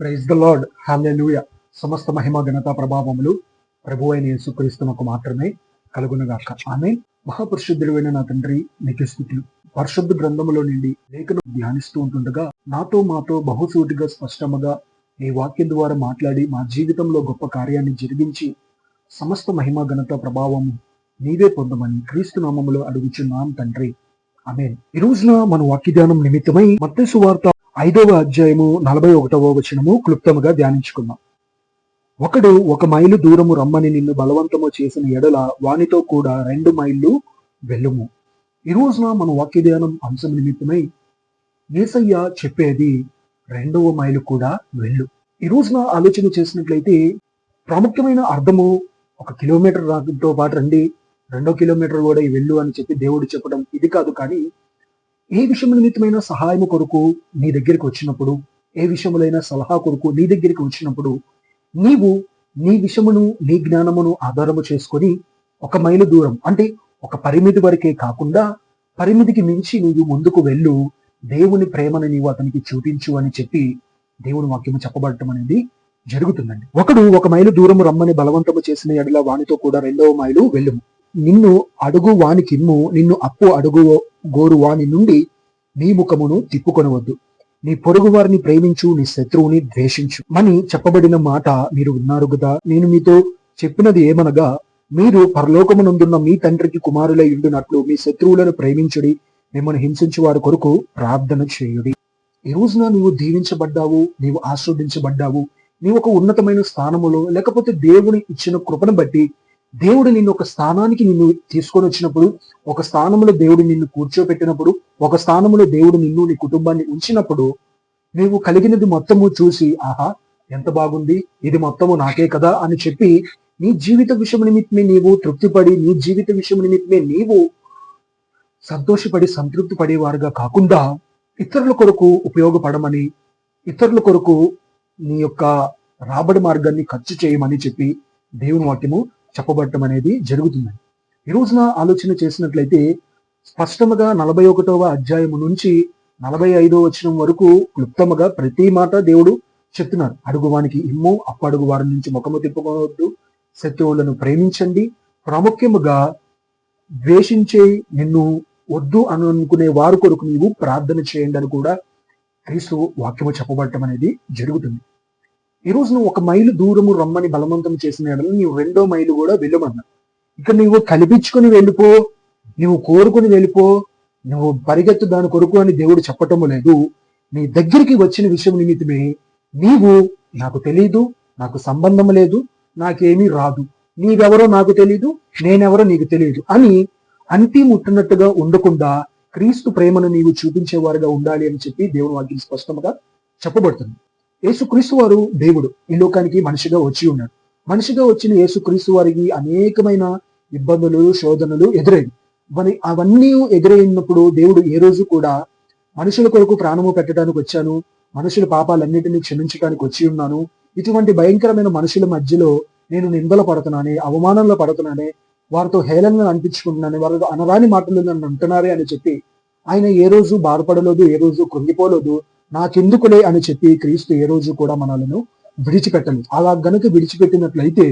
Praise the lord. Hallelujah సమస్త మహిమ ఘనత ప్రభావములు ప్రభు అయిన యేసుక్రీస్తునకు మాత్రమే కలుగునగాక. ఆమె మహాపరిశుద్ధుడైన నా తండ్రి నీకు స్థుతులు. పరిశుద్ధ గ్రంథములో నుండి లేఖను ధ్యానిస్తూ ఉంటుండగా నాతో మాతో బహుసూటిగా స్పష్టముగా నీ వాక్యం ద్వారా మాట్లాడి మా జీవితంలో గొప్ప కార్యాన్ని జరిగించి సమస్త మహిమ ఘనత ప్రభావము నీవే పొందమని క్రీస్తు నామములో అడుగుచున్నాం తండ్రి. ఆమె ఈ రోజున మన వాక్య ధ్యానం నిమిత్తమై మత్స్సు వార్త ఐదవ అధ్యాయము నలభై ఒకటవ వచనము క్లుప్తముగా ధ్యానించుకున్నాం ఒకడు ఒక మైలు దూరము రమ్మని నిన్ను బలవంతము చేసిన ఎడల వానితో కూడా రెండు మైళ్ళు వెళ్ళుము. ఈ రోజున మన వాక్యధ్యానం అంశం నిమిత్తమై ఏసయ్య చెప్పేది రెండవ మైలు కూడా వెళ్ళు. ఈ రోజున ఆలోచన చేసినట్లయితే ప్రాముఖ్యమైన అర్థము ఒక కిలోమీటర్ రాతో పాటు రండి. రెండో కిలోమీటర్ కూడా వెళ్ళు అని చెప్పి దేవుడు చెప్పడం ఇది కాదు కానీ ఏ విషయం నిమిత్తమైన సహాయం కొరకు నీ దగ్గరికి వచ్చినప్పుడు ఏ విషయములైన సలహా కొరకు నీ దగ్గరికి వచ్చినప్పుడు నీవు నీ విషమును నీ జ్ఞానమును ఆధారము చేసుకొని ఒక మైలు దూరం అంటే ఒక పరిమితి వరకే కాకుండా పరిమితికి మించి నీవు ముందుకు వెళ్ళు దేవుని ప్రేమను నీవు అతనికి చూపించు అని చెప్పి దేవుని వాక్యము చెప్పబడటం అనేది జరుగుతుందండి. ఒకడు ఒక మైలు దూరం రమ్మని బలవంతము చేసిన ఎడల వానితో కూడా రెండవ మైలు వెళ్ళుము. నిన్ను అడుగు వానికిమ్ము నిన్ను అప్పు అడుగు గోరు వాని నుండి నీ ముఖమును తిప్పుకొనవద్దు. నీ పొరుగు వారిని ప్రేమించు నీ శత్రువుని ద్వేషించు. అని చెప్పబడిన మాట మీరు విన్నారు కదా నేను మీతో చెప్పినది ఏమనగా మీరు పరలోకమునందున్న మీ తండ్రికి కుమారులై ఉండునట్లు మీ శత్రువులను ప్రేమించుడి మిమ్మల్ని హింసించు వారి కొరకు ప్రార్థన చేయుడి. ఈ రోజున నీవు దీవించబడ్డావు నీవు ఆస్వాదించబడ్డావు. నీవు ఒక ఉన్నతమైన స్థానములో లేకపోతే దేవుని ఇచ్చిన కృపను బట్టి దేవుడు నిన్ను ఒక స్థానానికి నిన్ను తీసుకొని వచ్చినప్పుడు ఒక స్థానంలో దేవుడు నిన్ను కూర్చోపెట్టినప్పుడు ఒక స్థానంలో దేవుడు నిన్ను నీ కుటుంబాన్ని ఉంచినప్పుడు నీవు కలిగినది మొత్తము చూసి ఆహా ఎంత బాగుంది ఇది మొత్తము నాకే కదా అని చెప్పి నీ జీవిత విషయం నిమిత్తమే నీవు తృప్తిపడి నీ జీవిత విషయం నిమిత్తమే నీవు సంతోషపడి సంతృప్తి పడేవారుగా కాకుండా ఇతరుల కొరకు ఉపయోగపడమని ఇతరుల కొరకు నీ యొక్క రాబడి మార్గాన్ని ఖర్చు చేయమని చెప్పి దేవుని వాక్యము చెప్పబడటం అనేది జరుగుతుంది ఈ రోజున ఆలోచన చేసినట్లయితే స్పష్టముగా నలభై ఒకటవ అధ్యాయము నుంచి నలభై ఐదో వచనం వరకు క్లుప్తముగా ప్రతి మాట దేవుడు చెప్తున్నారు. అడుగువానికి ఇమ్ము అప్పడుగు వారి నుంచి ముఖము తిప్పుకోవద్దు శత్రువులను ప్రేమించండి. ప్రాముఖ్యముగా ద్వేషించే నిన్ను వద్దు అని అనుకునే వారు కొరకు నీవు ప్రార్థన చేయండి అని కూడా క్రీస్తు వాక్యము చెప్పబడటం అనేది జరుగుతుంది. ఈ రోజు నువ్వు ఒక మైలు దూరము రమ్మని బలవంతం చేసిన ఎడల నీవు రెండో మైలు కూడా వెళ్ళమన్నా. ఇక్కడ నువ్వు కనిపించుకుని వెళ్ళిపో నువ్వు కోరుకుని వెళ్ళిపో నువ్వు పరిగెత్తు దాని కొరకు అని దేవుడు చెప్పటము లేదు. నీ దగ్గరికి వచ్చిన విషయం నిమిత్తమే నీవు నాకు తెలియదు నాకు సంబంధం లేదు నాకేమీ రాదు. నీవెవరో నాకు తెలియదు నేనెవరో నీకు తెలియదు అని అంటి ముట్టినట్టుగా ఉండకుండా క్రీస్తు ప్రేమను నీవు చూపించేవారుగా ఉండాలి అని చెప్పి దేవుని వాక్యం స్పష్టంగా చెప్పబడుతుంది. యేసుక్రీస్తు వారు దేవుడు. ఈ లోకానికి మనిషిగా వచ్చి ఉన్నాడు. మనిషిగా వచ్చిన యేసుక్రీస్తు వారికి అనేకమైన ఇబ్బందులు శోధనలు ఎదురైంది మరి అవన్నీ ఎదురైనప్పుడు దేవుడు ఏ రోజు కూడా మనుషుల కొరకు ప్రాణము పెట్టడానికి వచ్చాను మనుషుల పాపాలన్నింటినీ క్షమించడానికి వచ్చి ఉన్నాను ఇటువంటి భయంకరమైన మనుషుల మధ్యలో నేను నిందలు పడుతున్నానే అవమానంలో పడుతున్నానే వారితో హేళనలు అనిపించుకుంటున్నాను వారితో అనరాని మాటలు నన్ను అంటున్నారే అని చెప్పి ఆయన ఏ రోజు బాధపడలేదు ఏ రోజు కృంగిపోలేదు నాకెందుకులే అని చెప్పి క్రీస్తు ఏ రోజు కూడా మనలను విడిచిపెట్టలేదు. అలా గనుక విడిచిపెట్టినట్లయితే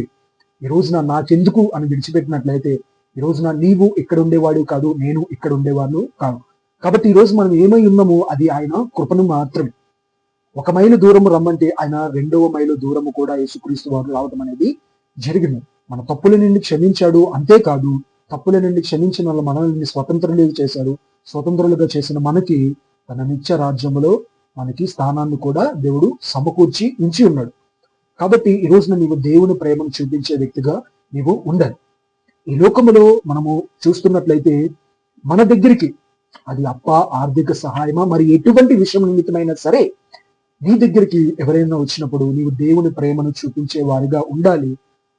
ఈ రోజున నాకెందుకు అని విడిచిపెట్టినట్లయితే ఈ రోజున నీవు ఇక్కడ ఉండేవాడు కాదు నేను ఇక్కడ ఉండేవాడు కాదు కాబట్టి ఈ రోజు మనం ఏమై ఉన్నామో అది ఆయన కృపను మాత్రమే. ఒక మైలు దూరము రమ్మంటే ఆయన రెండవ మైలు దూరము కూడా యేసుక్రీస్తు వారు రావడం అనేది జరిగింది. మన తప్పుల నుండి క్షమించాడు అంతేకాదు తప్పుల నుండి క్షమించిన వాళ్ళ మనల్ని స్వతంత్రులు చేశాడు స్వతంత్రులుగా చేసిన మనకి తన నిత్య రాజ్యములో మనకి స్థానాన్ని కూడా దేవుడు సమకూర్చి ఉంచి ఉన్నాడు. కాబట్టి ఈ రోజున నీవు దేవుని ప్రేమను చూపించే వ్యక్తిగా నీవు ఉండాలి. ఈ లోకములో మనము చూస్తున్నట్లయితే మన దగ్గరికి అది అప్ప ఆర్థిక సహాయమా మరి ఎటువంటి విషయం నిమిత్తమైనా సరే నీ దగ్గరికి ఎవరైనా వచ్చినప్పుడు నీవు దేవుని ప్రేమను చూపించే వారిగా ఉండాలి.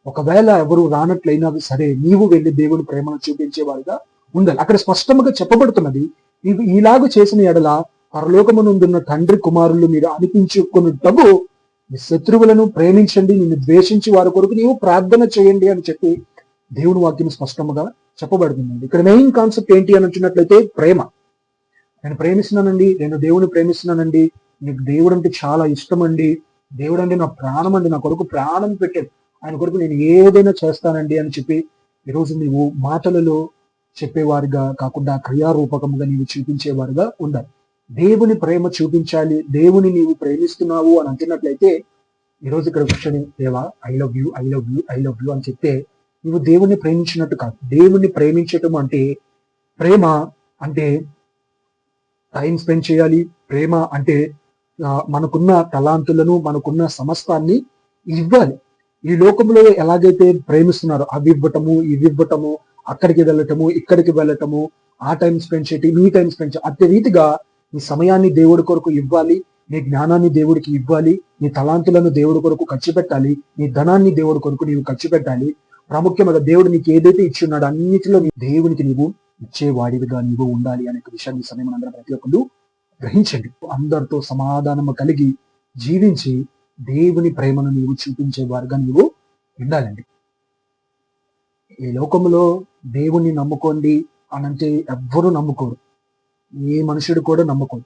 ఒకవేళ ఎవరు రానట్లయినా సరే నీవు వెళ్ళి దేవుని ప్రేమను చూపించే వారిగా ఉండాలి. అక్కడ స్పష్టంగా చెప్పబడుతున్నది నీవు ఇలాగ చేసిన ఎడల పరలోకమునందున్న తండ్రి కుమారులు మీరు అనిపించుకున్నటకు మీ శత్రువులను ప్రేమించండి నిన్ను ద్వేషించి వారి కొరకు నీవు ప్రార్థన చేయండి అని చెప్పి దేవుని వాక్యం స్పష్టంగా చెప్పబడుతుందండి. ఇక్కడ మెయిన్ కాన్సెప్ట్ ఏంటి అని వచ్చినట్లయితే ప్రేమ. నేను ప్రేమిస్తున్నానండి నేను దేవుని ప్రేమిస్తున్నానండి నీకు దేవుడు అంటే చాలా ఇష్టం అండి దేవుడు అంటే నా ప్రాణం అండి నా కొరకు ప్రాణం పెట్టాడు ఆయన కొరకు నేను ఏదైనా చేస్తానండి అని చెప్పి ఈరోజు నీవు మాటలలో చెప్పేవారుగా కాకుండా క్రియారూపకంగా నీవు చూపించేవారుగా ఉండాలి. దేవుని ప్రేమ చూపించాలి దేవుని నీవు ప్రేమిస్తున్నావు అని అంటున్నట్లయితే ఈరోజు ఇక్కడ కూర్చొని Deva I love you I love you I love you అని చెప్తే నువ్వు దేవుణ్ణి ప్రేమించినట్టు కాదు. దేవుణ్ణి ప్రేమించటం అంటే ప్రేమ అంటే టైం స్పెండ్ చేయాలి. ప్రేమ అంటే మనకున్న తలాంతులను మనకున్న సమస్తాన్ని ఇవ్వాలి. ఈ లోకంలో ఎలాగైతే ప్రేమిస్తున్నారో అవి ఇవ్వటము ఇవి ఇవ్వటము అక్కడికి వెళ్ళటము ఇక్కడికి వెళ్ళటము ఆ టైం స్పెండ్ చేయటం ఈ టైం స్పెండ్ చేయటం అదే రీతిగా నీ సమయాన్ని దేవుడి కొరకు ఇవ్వాలి నీ జ్ఞానాన్ని దేవుడికి ఇవ్వాలి నీ తలాంతులను దేవుడి కొరకు ఖర్చు పెట్టాలి నీ ధనాన్ని దేవుడి కొరకు నీవు ఖర్చు పెట్టాలి ప్రాముఖ్యంగా దేవుడు నీకు ఏదైతే ఇచ్చి ఉన్నాడో అన్నిటిలో నీ దేవునికి నీవు ఇచ్చేవాడివిగా నీవు ఉండాలి అనే విషయాన్ని సమయం అందరం ప్రతి ఒక్కరు గ్రహించండి. అందరితో సమాధానము కలిగి జీవించి దేవుని ప్రేమను నీవు చూపించే వారుగా నీవు ఉండాలండి. ఈ లోకంలో దేవుణ్ణి నమ్ముకోండి అనంటే ఎవ్వరూ నమ్ముకోరు. ఏ మనుషుడు కూడా నమ్ముకోరు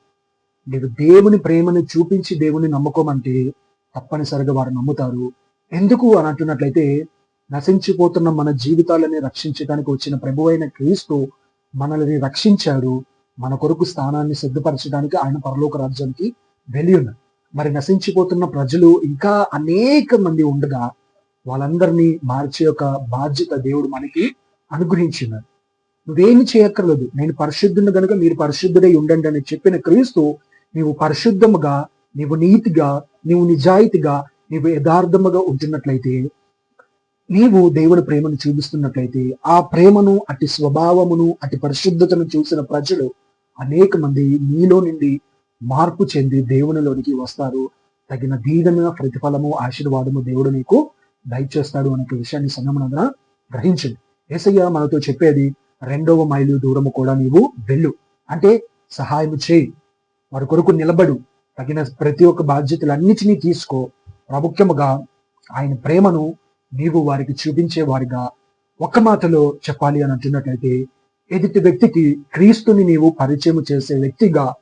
లేదు దేవుని ప్రేమను చూపించి దేవుని నమ్ముకోమంటే తప్పనిసరిగా వారు నమ్ముతారు. ఎందుకు అని అంటున్నట్లయితే నశించిపోతున్న మన జీవితాలని రక్షించడానికి వచ్చిన ప్రభు అయిన క్రీస్తు మనల్ని రక్షించాడు. మన కొరకు స్థానాన్ని సిద్ధపరచడానికి ఆయన పరలోక రాజ్యానికి వెళ్ళి ఉన్నారు. మరి నశించిపోతున్న ప్రజలు ఇంకా అనేక మంది ఉండగా వాళ్ళందరినీ మార్చే ఒక బాధ్యత దేవుడు మనకి అనుగ్రహించినారు నువ్వేమి చేయక్కర్లేదు. నేను పరిశుద్ధుని గనుక మీరు పరిశుద్ధుడై ఉండండి అని చెప్పిన క్రీస్తు నీవు పరిశుద్ధముగా నీవు నీతిగా నీవు నిజాయితీగా నీవు యథార్థముగా ఉంటున్నట్లయితే నీవు దేవుని ప్రేమను చూపిస్తున్నట్లయితే ఆ ప్రేమను అటు స్వభావమును అటు పరిశుద్ధతను చూసిన ప్రజలు అనేక మంది నీలో నుండి మార్పు చెంది దేవునిలోనికి వస్తారు. తగిన దీదన ప్రతిఫలము ఆశీర్వాదము దేవుడు నీకు దయచేస్తాడు అనే విషయాన్ని సమయమునందున గ్రహించండి. ఏసయ్య మనతో చెప్పేది రెండవ మైలు దూరము కూడా నీవు వెళ్ళు. అంటే సహాయం చేయి. వారి కొరకు నిలబడు. తగిన ప్రతి ఒక్క బాధ్యతలన్నిటినీ తీసుకో. ప్రాముఖ్యముగా ఆయన ప్రేమను నీవు వారికి చూపించే వారిగా ఒక్క మాటలో చెప్పాలి అని అంటున్నట్లయితే ఎదుటి వ్యక్తికి క్రీస్తుని నీవు పరిచయం చేసే వ్యక్తిగా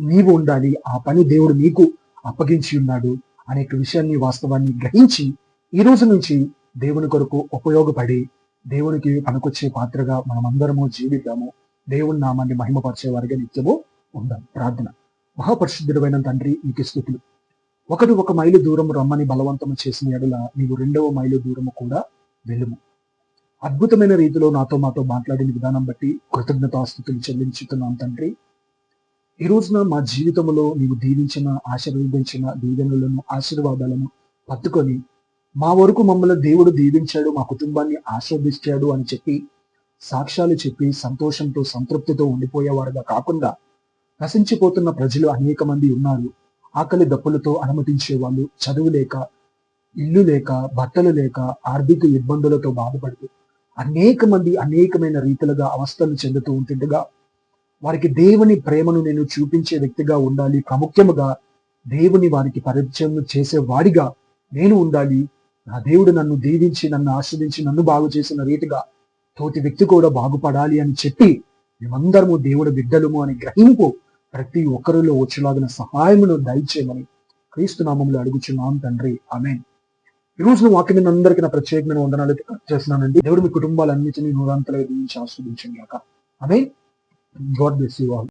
నీవు ఉండాలి. ఆ పని దేవుడు నీకు అప్పగించి ఉన్నాడు. అనేక విషయాన్ని వాస్తవాన్ని గ్రహించి ఈ రోజు నుంచి దేవుని కొరకు ఉపయోగపడి దేవునికి పనికొచ్చే పాత్రగా మనమందరము జీవిద్దాము. దేవుని నామాన్ని మహిమపరిచే వారిగా నిత్యము ఉందాం. ప్రార్థన. మహాపరిశుద్ధుడమైన తండ్రి నీకు స్థుతులు ఒకడు ఒక మైలు దూరం రమ్మని బలవంతము చేసిన ఎడల నీవు రెండవ మైలు దూరము కూడా వెలుము అద్భుతమైన రీతిలో నాతో మాతో మాట్లాడిన విధానం బట్టి కృతజ్ఞతాస్థుతులు చెల్లించుతున్నాం తండ్రి. ఈ రోజున మా జీవితంలో నీవు దీవించిన ఆశీర్వదించిన దీవెనలను ఆశీర్వాదాలను పట్టుకొని మా వరకు మమ్మల్ని దేవుడు దీవించాడు మా కుటుంబాన్ని ఆస్వాదించాడు అని చెప్పి సాక్ష్యాలు చెప్పి సంతోషంతో సంతృప్తితో ఉండిపోయేవారుగా కాకుండా నశించిపోతున్న ప్రజలు అనేక మంది ఉన్నారు. ఆకలి దప్పులతో అనుమతించే వాళ్ళు చదువు లేక ఇల్లు లేక బట్టలు లేక ఆర్థిక ఇబ్బందులతో బాధపడుతూ అనేక మంది అనేకమైన రీతిలుగా అవస్థలు చెందుతూ ఉంటుండగా వారికి దేవుని ప్రేమను నేను చూపించే వ్యక్తిగా ఉండాలి. ప్రాముఖ్యముగా దేవుని వారికి పరిచయం చేసే వాడిగా నేను ఉండాలి. నా దేవుడు నన్ను దీవించి నన్ను ఆస్వాదించి నన్ను బాగు చేసిన రీతిగా తోటి వ్యక్తి కూడా బాగుపడాలి అని చెప్పి మేమందరము దేవుడు బిడ్డలము అని గ్రహింపు ప్రతి ఒక్కరిలో వచ్చేలాగిన సహాయమును దయచేయమని క్రీస్తు నామంలో అడుగుచున్నాం తండ్రి. ఆమె ఈ రోజు నువ్వు వాక్యం అందరికీ నా ప్రత్యేకమైన వందనాలు చేస్తున్నానండి దేవుడు మీ కుటుంబాలన్నింటినీ నూరంతలో దీవించి ఆస్వాదించండి కాక ఆమె గాడ్ బ్లెస్ యూ ఆల్.